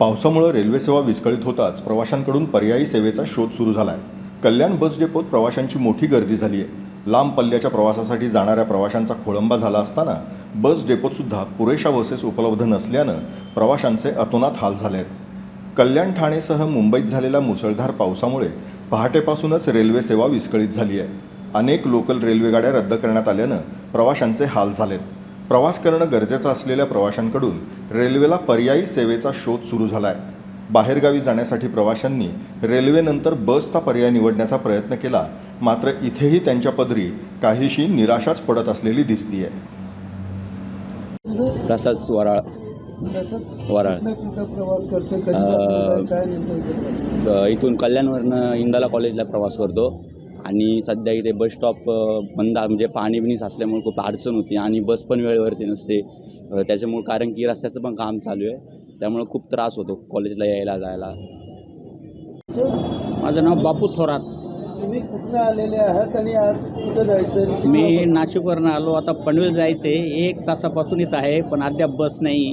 पावसामुळं रेल्वेसेवा विस्कळीत होताच प्रवाशांकडून पर्यायी सेवेचा शोध सुरू झाला आहे कल्याण बस डेपोत प्रवाशांची मोठी गर्दी झाली आहे लांब पल्ल्याच्या प्रवासासाठी जाणाऱ्या प्रवाशांचा खोळंबा झाला असताना बस डेपोतसुद्धा पुरेशा बसेस उपलब्ध नसल्यानं प्रवाशांचे अतोनात हाल झाले आहेत कल्याण ठाणेसह मुंबईत झालेल्या मुसळधार पावसामुळे पहाटेपासूनच रेल्वे सेवा विस्कळीत झाली आहे अनेक लोकल रेल्वेगाड्या रद्द करण्यात आल्यानं प्रवाशांचे हाल झालेत. प्रवास करणं गरजेचं असलेल्या प्रवाशांकडून रेल्वेला पर्यायी सेवेचा शोध सुरू झाला आहे बाहेरगावी जाण्यासाठी प्रवाशांनी रेल्वेनंतर बसचा पर्याय निवडण्याचा प्रयत्न केला मात्र इथेही त्यांच्या पदरी काहीशी निराशाच पडत असलेली दिसतीये. प्रसाद वराळ. वराळ. इथून कल्याणवरनं इंदाला कॉलेजला प्रवास करतो. आणि सध्या इथे बस स्टॉप बंद म्हणजे पाणी बिणी साचल्यामुळे खूप अडचण होती आणि बस पण वेळेवरती नसते. त्याच्यामुळे कारण की रस्त्याचं पण काम चालू आहे. त्यामुळे खूप त्रास होतो कॉलेजला यायला जायला. माझं नाव बापू थोरात. तुम्ही कुठनं आलेले आहात आणि आज कुठं जायचं मी? नाशिकवरनं आलो. आता पनवेल जायचे एक तासापासून इथं आहे पण अद्याप बस नाही.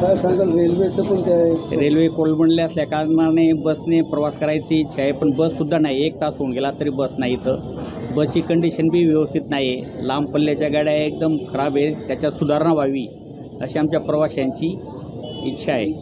काय सांगाल रेल्वेचं पण काय रेल्वे कोलमडले असल्या कारणाने बसने प्रवास करायची इच्छा आहे पण बससुद्धा नाही. एक तास होऊन गेला तरी बस नाही इथं. बसची कंडिशन बी व्यवस्थित नाही आहे लांब पल्ल्याच्या गाड्या एकदम खराब आहे त्याच्यात सुधारणा व्हावी अशी आमच्या प्रवाशांची इच्छा आहे.